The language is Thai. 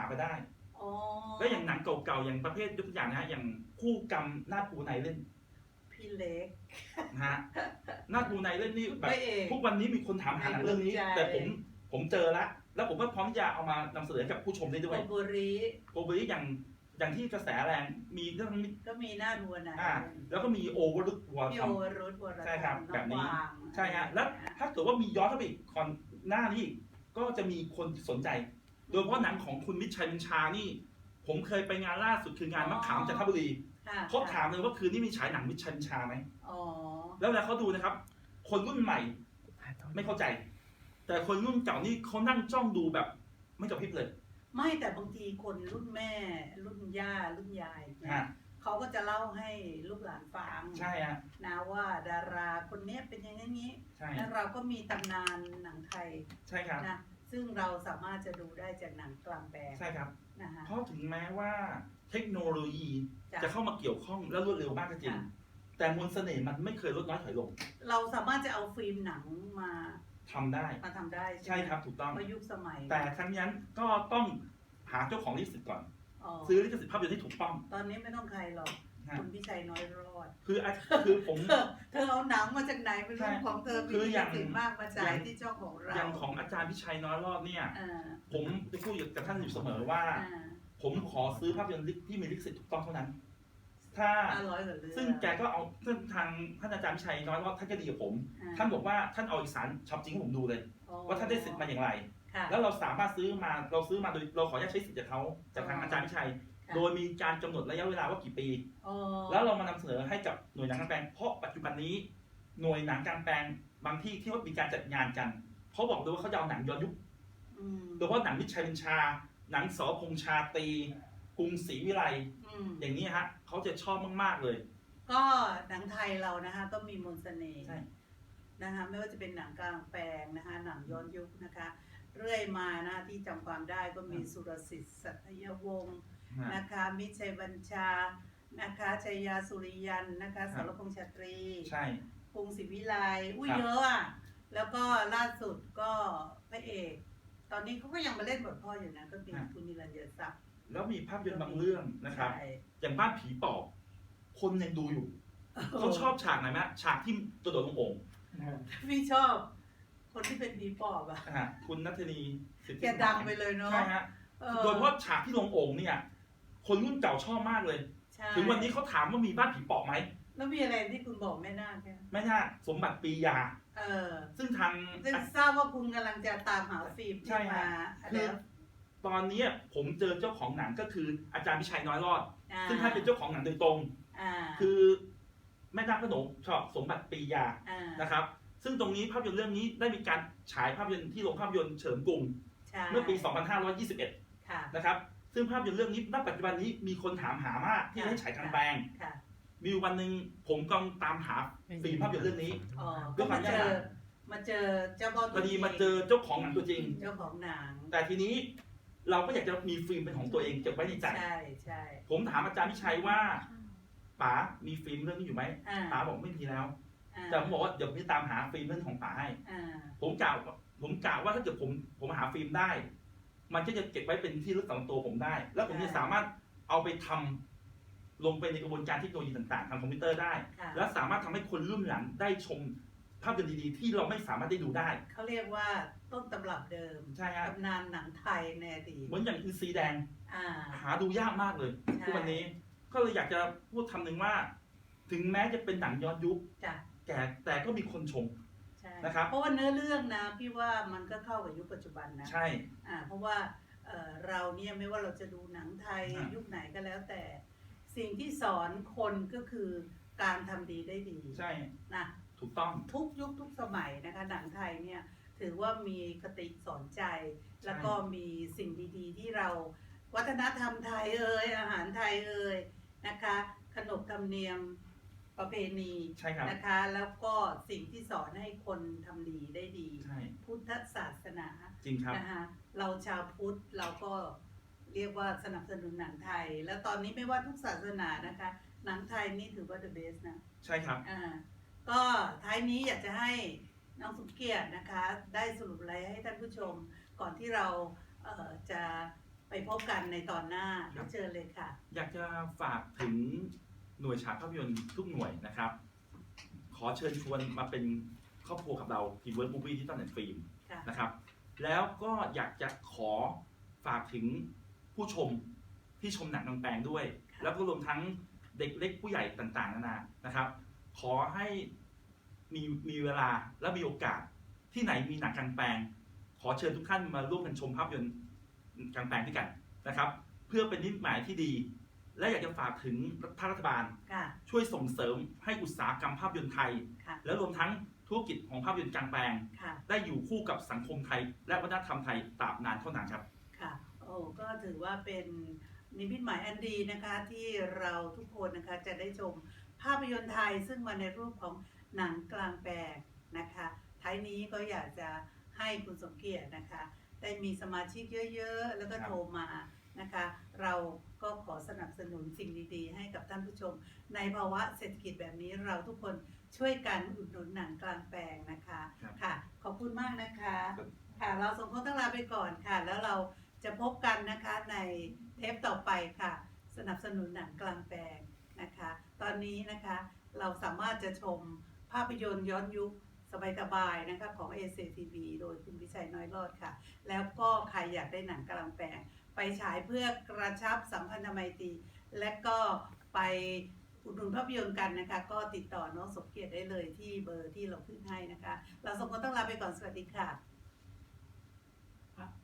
าไปได้ อ๋อแล้วอย่างหนังเก่าๆอย่างประเภทยกตัวอย่างนะฮะอย่างคู่กรรมหน้าปูในเล่นพี่เล็ก นะฮะหน้าปูในเล่นนี่แบบ พระเอกทุกวันนี้มีคนถามหาหนังเรื่องนี้ ในดวงใจ แต่ผมผมเจอแล้วแล้วผมก็พร้อมที่จะเอามานำเสนอกับผู้ชมได้ด้วยโอบุริโอเบอรี่อย่างอย่างที่กระแสแรงมีเรื่องนี้ก็มีหน้าดัวนะอ่าแล้วก็มีโอเวอร์ลุกวอร์พี่ท โอวรุธวรธรรมใช่ครับแบบนี้องกวางใช่ฮะแล้วถ้าเกิดว่ามีย้อนเข้าไปอีกก่อนหน้านี้อีกก็จะมีคนสนใจ โดยเฉพาะหนังของคุณมิตรชัยบัญชานี่ ผมเคยไปงานล่าสุดคืองานมะขามจันทบุรีค่ะเขาถามเลยว่าคืนนี้มีฉายหนังมิตรชัยบัญชาไหมอ๋อแล้วเวลาเขาดูนะครับ คนรุ่นใหม่ไม่เข้าใจ แต่คนรุ่นเก่านี่เขานั่งจ้องดูแบบไม่กระพริบเลยไม่แต่บางทีคนรุ่นแม่ รุ่นย่ารุ่นยายเนี่ยฮะเขาก็จะเล่าให้ลูกหลานฟังใช่ฮะนะว่าดาราคนเนี้ยเป็นอย่างนี้ใช่แล้วเราก็มีตำนานหนังไทยใช่ครับนะ ซึ่งเราสามารถจะดูได้จากหนังกลางแปลงใช่ครับ นะฮะเพราะถึงแม้ว่าเทคโนโลยีจ้ะ จะเข้ามาเกี่ยวข้องและรวดเร็วมากก็จริงค่ะแต่มนต์เสน่ห์มันไม่เคยลดน้อยถอยลงเราสามารถจะเอาฟิล์มหนังมาทำได้ มาทำได้ใช่ไหมครับถูกต้องเพราะยุคสมัยแต่ทั้งนั้นก็ต้องหาเจ้าของลิขสิทธิ์ก่อนอ๋อซื้อลิขสิทธิ์ภาพยนตร์ที่ถูกต้อง ตอนนี้ไม่ต้องใครหรอกนะ คุณพิชัยน้อยรอด คืออะคือผม เธอเธอเอาหนังมาจากไหนเป็นเรื่องใช่ของเธอคือมีอย่าง สิทธิ์มากมาจ่าอยย่างที่ช่องของเราอย่างของอาจารย์พิชัยน้อยรอดเนี่ย อ่าผมจะพูดกับท่านอยู่เสมอว่า อ่าผมขอซื้อภาพยนตร์ที่มีลิขสิทธิ์ถูกต้องเท่านั้น ถ้าห้าร้อยกว่าเรื่องซึ่งแกก็เอาซึ่งทางท่านอาจารย์พิชัยน้อยรอดท่านก็ดีกับผม อ่ท่านบอกว่าท่านเอาเอกสารฉบับจริงให้ผมดูเลย อ๋อว่าท่านได้สิทธิ์มาอย่างไร ค่ะแล้วเราสามารถซื้อมาเราซื้อมาโดยเราขออนุญาตใช้สิทธิ์จากเขาจากทางอาจารย์พิชัยค่ะ โดยมีการกำหนดระยะเวลาว่ากี่ปี อ๋อแล้วเรามานำเสนอให้กับหน่วยหนังกลางแปลงเพราะปัจจุบันนี้หน่วยหนังกลางแปลงบางที่ที่ว่ามีการจัดงานกันเขาบอกเลยว่าเขาจะเอาหนังย้อนยุคอืมโดยเฉพาะหนังวิชัยบัญชา หนังสอพงษ์ชาตรีกรุงศรีวิไลอืมอย่างนี้ฮะเขาจะชอบมากๆเลยก็หนังไทยเรานะคะ ก็มีมนต์เสน่ห์ใช่นะคะไม่ว่าจะเป็นหนังกลางแปลงนะคะ หนังย้อนยุคนะคะ เรื่อยมานะที่จำความได้ก็มีสุรสิทธิ์สัตยวงศ์ นะคะมิตรชัยบัญชานะคะชัยยาสุริยันนะคะคสรับรพงษ์ชาตรีใช่กรุงศรีวิไลอุ้ยครับ เยอะอะแล้วก็ล่าสุดก็พระเอก ตอนนี้เขาก็ยังมาเล่นบทพ่ออยู่นะก็มีคุณนิรันดร์ทรัพย์แล้วมีภาพยนตร์บางเรื่องนะครับ ใช่อย่างบ้านผีปอบคนยังดูอยู่เขาชอบฉากไหนไหมฉากที่กระโดดลงโอ่งพี่ชอบ คนที่เป็นผีปอบอะอ่าคุณนัทนีสิทธิแกดังไปเลยเนาะใช่ฮะออโดยเฉพาะฉากที่ลงโอ่งเนี่ย คนรุ่นเก่าชอบมากเลย ใช่ถึงวันนี้เขาถามว่ามีบ้านผีปอบไหมแล้วมีอะไรที่คุณบอกแม่นาคเนี่ยไม่น่าสมบัติปียา เออ ซึ่งทาง ซึ่งทราบว่าคุณกำลังจะตามหาฟิล์มใช่ที่ฮะ มาคือแล้วตอนนี้ผมเจอเจ้าของหนังก็คืออาจารย์พิชัยน้อยรอด อ่าซึ่งท่านเป็นเจ้าของหนังโดยตรงอ่าคือแม่นาคพระโขนงชอบสมบัติปียาอ่านะครับ ซึ่งตรงนี้ภาพยนตร์เรื่องนี้ได้มีการฉายภาพยนตร์ที่โรงภาพยนตร์เฉิมกรุงใช่เมื่อปี 2521 ค่ะ นะครับ ซึ่งภาพยนตร์เรื่องนี้ณปัจจุบันนี้มีคนถามหามากที่ให้ฉายกลางแปลงค่ะมีอยู่วันหนึ่งผมกำลังตามหาฟิล์มภาพยนตร์เรื่องนี้ อ๋อด้ก็วยความามเจยากอมาเจอเจ้าพ่อพอดีมาเจอเจ้าของหนังตัวจริง เจ้าของหนังแต่ทีนี้เราก็อยากจะมีฟิล์มเป็นของตัวเองเก็บไว้ในใจ ใช่ใช่ผมถามอาจารย์พิชัยว่าป๋ามีฟิล์มเรื่องนี้อยู่ไหมอ่าป๋าบอกไม่มีแล้ว อ่าแต่ผมบอกว่าเดี๋ยวพี่ตามหาฟิล์มเรื่องของป๋าให้ อ่าผมกล่าวผมกล่าวว่าถ้าเกิดผมผมหาฟิล์มได้ มันก็จะเก็บไว้เป็นที่ลึกสำหรับตัวผมได้ แล้วผมจะสามารถเอาไปทำลงไปในกระบวนการเทคโนโลยีต่างๆทางคอมพิวเตอร์ได้ ค่ะ และสามารถทำให้คนรุ่นหลังได้ชมภาพยนตร์ดีๆ ที่เราไม่สามารถได้ดูได้เขาเรียกว่าต้นตำรับเดิมใช่ฮะตำนานหนังไทยในอดีตเหมือนอย่างอินซีแดง อ่า หาดูยากมากเลยใช่ ทุกวันนี้ ก็เลยอยากจะพูดคำหนึ่งว่า ถึงแม้จะเป็นหนังย้อนยุค จ้ะแต่แต่ก็มีคนชมใช่ นะครับ เพราะว่าเนื้อเรื่องนะพี่ว่ามันก็เข้ากับยุคปัจจุบันนะใช่ อ่าเพราะว่าเอ่อเราเนี่ยไม่ว่าเราจะดูหนังไทยอ่ายุยุคไหนก็แล้วแต่ สิ่งที่สอนคนก็คือการทำดีได้ดีใช่ นะถูกต้อง ทุกยุคทุกสมัยนะคะหนังไทยเนี่ยถือว่ามีคติสอนใจ แล้วก็มีสิ่งดีๆ ที่เราวัฒนธรรมไทยเอ่ยอาหารไทยเอ่ยนะคะ ขนบธรรมเนียม ประเพณีใช่ครับ นะคะ แล้วก็สิ่งที่สอนให้คนทำดีได้ดี ใช่พุทธศาสนาจริงครับ นะคะเราชาวพุทธเราก็เรียกว่าสนับสนุนหนังไทย แล้วตอนนี้ไม่ว่าทุกศาสนานะคะ หนังไทยนี่ถือว่า the best นะ ใช่ครับ อ่าก็ท้ายนี้อยากจะให้น้องสุเกียรตินะคะ ได้สรุปอะไรให้ท่านผู้ชมก่อนที่เราเอ่อจะไปพบกันในตอนหน้าครับ เชิญเลยค่ะ อยากจะฝากถึง หน่วยฉายภาพยนตร์ทุกหน่วยนะครับ ขอเชิญชวนมาเป็นครอบครัวกับเราทีมเวิร์กมูฟี่ที่ต้นแอนฟิล์มค่ะนะครับ แล้วก็อยากจะขอฝากถึงผู้ชมที่ชมหนังกลางแปลงด้วยค่ะแล้วก็รวมทั้งเด็กเล็กผู้ใหญ่ต่างๆนานานะครับ ขอให้มีมีเวลาและมีโอกาสที่ไหนมีหนังกลางแปลง ขอเชิญทุกท่านมาร่วมกันชมภาพยนตร์กลางแปลงด้วยกันนะครับ เพื่อเป็นนิมิตหมายที่ดี และอยากจะฝากถึงภาครัฐบาล ค่ะ ช่วยส่งเสริมให้อุตสาหกรรมภาพยนตร์ไทย ค่ะ และรวมทั้งธุรกิจของภาพยนตร์กลางแปลง ค่ะ ได้อยู่คู่กับสังคมไทย และวัฒนธรรมไทยตราบนานเท่านานครับ ค่ะ โอ้ก็ถือว่าเป็นนิมิตหมายอันดีนะคะที่เราทุกคนนะคะจะได้ชมภาพยนตร์ไทยซึ่งมาในรูปของหนังกลางแปลงนะคะท้ายนี้ก็อยากจะให้คุณสมเกียรตินะคะ ได้มีสมาชิกเยอะ ๆ แล้วก็ครับ โทรมา นะคะ เราก็ขอสนับสนุนสิ่งดีๆ ให้กับท่านผู้ชม ในภาวะเศรษฐกิจแบบนี้เราทุกคนช่วยกันอุดหนุนหนังกลางแปลงนะคะครับค่ะ ขอบคุณมากนะคะ ครับ ค่ะ เราสองคนต้องลาไปก่อนค่ะ แล้วเราจะพบกันนะคะในเทปต่อไปค่ะ สนับสนุนหนังกลางแปลงนะคะ ตอนนี้นะคะเราสามารถจะชมภาพยนตร์ย้อนยุคสบายๆนะคะของ a c t v โดยคุณวิชัยน้อยรอดค่ะ แล้วก็ใครอยากได้หนังกลางแปลง ไปฉายเพื่อกระชับสัมพันธไมตรีและก็ไปอุดหนุนภาพยนตร์กันนะคะ ก็ติดต่อน้องสมเกียรติได้เลยที่เบอร์ที่เราขึ้นให้นะคะ เราสองคนต้องลาไปก่อนสวัสดีค่ะ